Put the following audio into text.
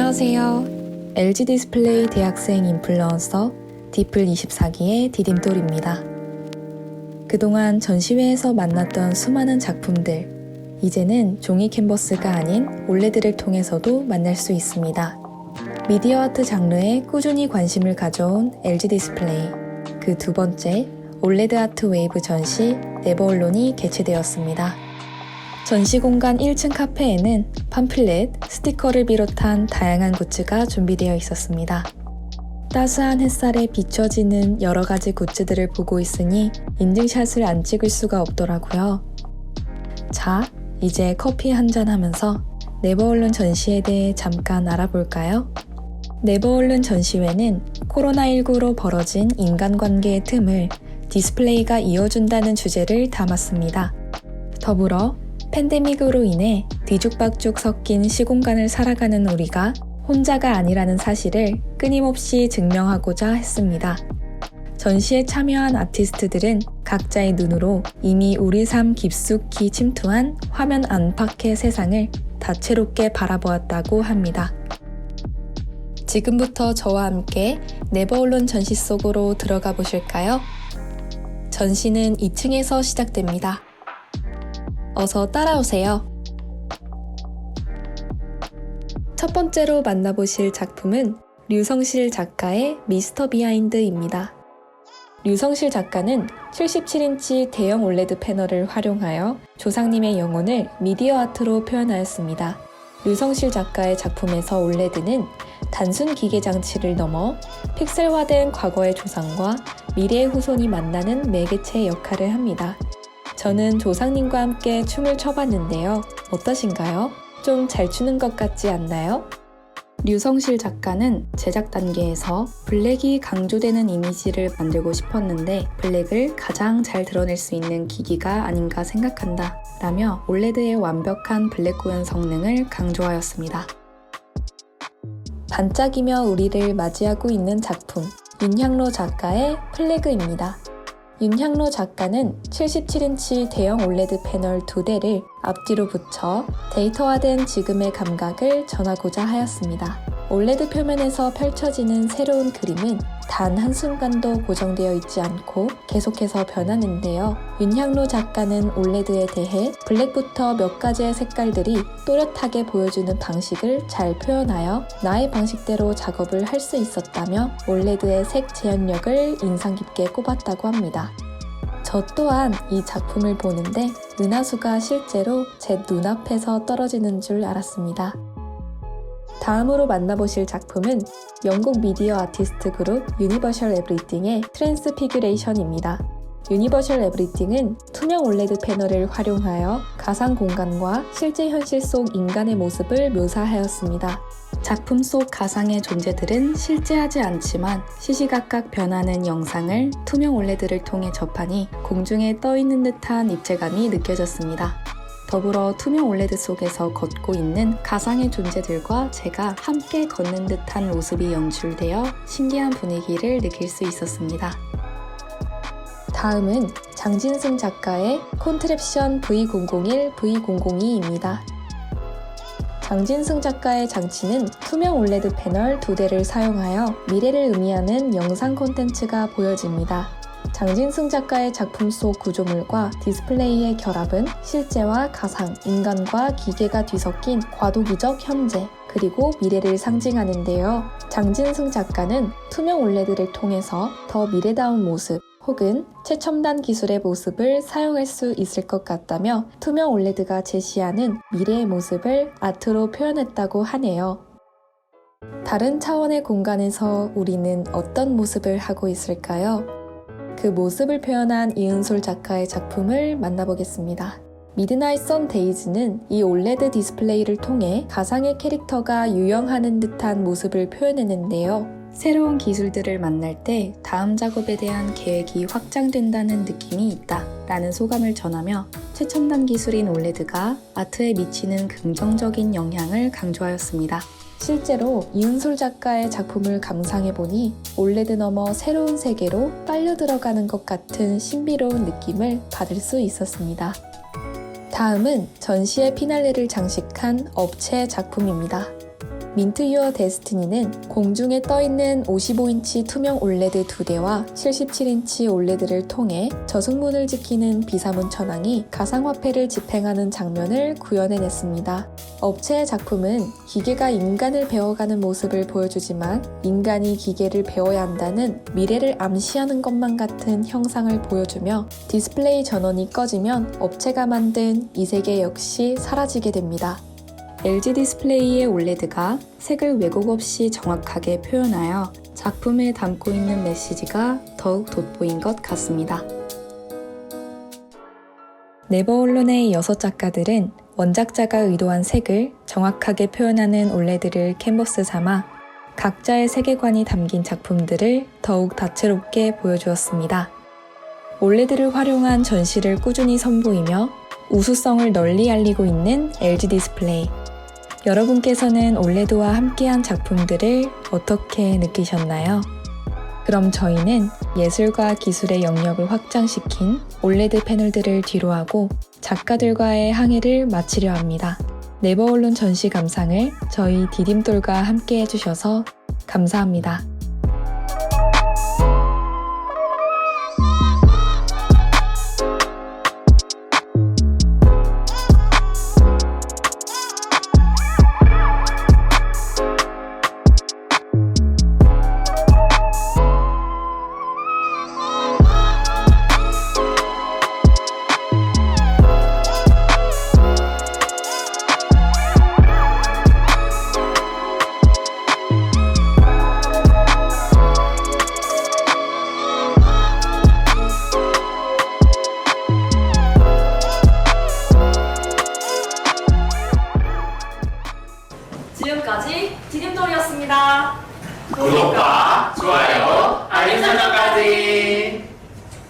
안녕하세요. LG 디스플레이 대학생 인플루언서 디플 24기의 디딤돌입니다. 그동안 전시회에서 만났던 수많은 작품들, 이제는 종이 캔버스가 아닌 올레드를 통해서도 만날 수 있습니다. 미디어 아트 장르에 꾸준히 관심을 가져온 LG 디스플레이. 그 두 번째 올레드 아트 웨이브 전시 네버언론이 개최되었습니다. 전시 공간 1층 카페에는 팜플렛, 스티커를 비롯한 다양한 굿즈가 준비되어 있었습니다. 따스한 햇살에 비춰지는 여러 가지 굿즈들을 보고 있으니 인증샷을 안 찍을 수가 없더라고요. 자, 이제 커피 한 잔 하면서 네버얼룬 전시에 대해 잠깐 알아볼까요? 네버얼룬 전시회는 코로나19로 벌어진 인간관계의 틈을 디스플레이가 이어준다는 주제를 담았습니다. 더불어 팬데믹으로 인해 뒤죽박죽 섞인 시공간을 살아가는 우리가 혼자가 아니라는 사실을 끊임없이 증명하고자 했습니다. 전시에 참여한 아티스트들은 각자의 눈으로 이미 우리 삶 깊숙이 침투한 화면 안팎의 세상을 다채롭게 바라보았다고 합니다. 지금부터 저와 함께 네버올론 전시 속으로 들어가 보실까요? 전시는 2층에서 시작됩니다. 어서 따라오세요. 첫 번째로 만나보실 작품은 류성실 작가의 미스터 비하인드입니다. 류성실 작가는 77인치 대형 올레드 패널을 활용하여 조상님의 영혼을 미디어 아트로 표현하였습니다. 류성실 작가의 작품에서 올레드는 단순 기계 장치를 넘어 픽셀화된 과거의 조상과 미래의 후손이 만나는 매개체 역할을 합니다. 저는 조상님과 함께 춤을 춰봤는데요. 어떠신가요? 좀 잘 추는 것 같지 않나요? 류성실 작가는 제작 단계에서 블랙이 강조되는 이미지를 만들고 싶었는데 블랙을 가장 잘 드러낼 수 있는 기기가 아닌가 생각한다 라며 올레드의 완벽한 블랙 구현 성능을 강조하였습니다. 반짝이며 우리를 맞이하고 있는 작품 윤향로 작가의 플래그입니다. 윤향로 작가는 77인치 대형 올레드 패널 두 대를 앞뒤로 붙여 데이터화된 지금의 감각을 전하고자 하였습니다. 올레드 표면에서 펼쳐지는 새로운 그림은 단 한순간도 고정되어 있지 않고 계속해서 변하는데요. 윤향로 작가는 올레드에 대해 블랙부터 몇 가지의 색깔들이 또렷하게 보여주는 방식을 잘 표현하여 나의 방식대로 작업을 할 수 있었다며 올레드의 색 재현력을 인상 깊게 꼽았다고 합니다. 저 또한 이 작품을 보는데 은하수가 실제로 제 눈앞에서 떨어지는 줄 알았습니다. 다음으로 만나보실 작품은 영국 미디어 아티스트 그룹 유니버셜 에브리띵의 트랜스피규레이션입니다. 유니버셜 에브리띵은 투명 올레드 패널을 활용하여 가상 공간과 실제 현실 속 인간의 모습을 묘사하였습니다. 작품 속 가상의 존재들은 실제하지 않지만 시시각각 변하는 영상을 투명 올레드를 통해 접하니 공중에 떠 있는 듯한 입체감이 느껴졌습니다. 더불어 투명 올레드 속에서 걷고 있는 가상의 존재들과 제가 함께 걷는 듯한 모습이 연출되어 신기한 분위기를 느낄 수 있었습니다. 다음은 장진승 작가의 콘트랩션 V001, V002입니다. 장진승 작가의 장치는 투명 올레드 패널 두 대를 사용하여 미래를 의미하는 영상 콘텐츠가 보여집니다. 장진승 작가의 작품 속 구조물과 디스플레이의 결합은 실제와 가상, 인간과 기계가 뒤섞인 과도기적 현재, 그리고 미래를 상징하는데요. 장진승 작가는 투명 올레드를 통해서 더 미래다운 모습, 혹은 최첨단 기술의 모습을 사용할 수 있을 것 같다며 투명 올레드가 제시하는 미래의 모습을 아트로 표현했다고 하네요. 다른 차원의 공간에서 우리는 어떤 모습을 하고 있을까요? 그 모습을 표현한 이은솔 작가의 작품을 만나보겠습니다. 미드나잇 선 데이즈는 이 올레드 디스플레이를 통해 가상의 캐릭터가 유영하는 듯한 모습을 표현했는데요. 새로운 기술들을 만날 때 다음 작업에 대한 계획이 확장된다는 느낌이 있다 라는 소감을 전하며 최첨단 기술인 올레드가 아트에 미치는 긍정적인 영향을 강조하였습니다. 실제로 이은솔 작가의 작품을 감상해보니 올레드 넘어 새로운 세계로 빨려 들어가는 것 같은 신비로운 느낌을 받을 수 있었습니다. 다음은 전시의 피날레를 장식한 업체 작품입니다. 민트 유어 데스티니는 공중에 떠있는 55인치 투명 올레드 2대와 77인치 올레드를 통해 저승문을 지키는 비사문 천왕이 가상화폐를 집행하는 장면을 구현해냈습니다. 업체의 작품은 기계가 인간을 배워가는 모습을 보여주지만 인간이 기계를 배워야 한다는 미래를 암시하는 것만 같은 형상을 보여주며 디스플레이 전원이 꺼지면 업체가 만든 이 세계 역시 사라지게 됩니다. LG 디스플레이의 올레드가 색을 왜곡 없이 정확하게 표현하여 작품에 담고 있는 메시지가 더욱 돋보인 것 같습니다. 네버 언론의 여섯 작가들은 원작자가 의도한 색을 정확하게 표현하는 올레드를 캔버스 삼아 각자의 세계관이 담긴 작품들을 더욱 다채롭게 보여주었습니다. 올레드를 활용한 전시를 꾸준히 선보이며 우수성을 널리 알리고 있는 LG 디스플레이. 여러분께서는 올레드와 함께한 작품들을 어떻게 느끼셨나요? 그럼 저희는 예술과 기술의 영역을 확장시킨 올레드 패널들을 뒤로하고 작가들과의 항해를 마치려 합니다. 네버 언론 전시 감상을 저희 디딤돌과 함께 해주셔서 감사합니다. 구독과 좋아요, 알림 설정까지.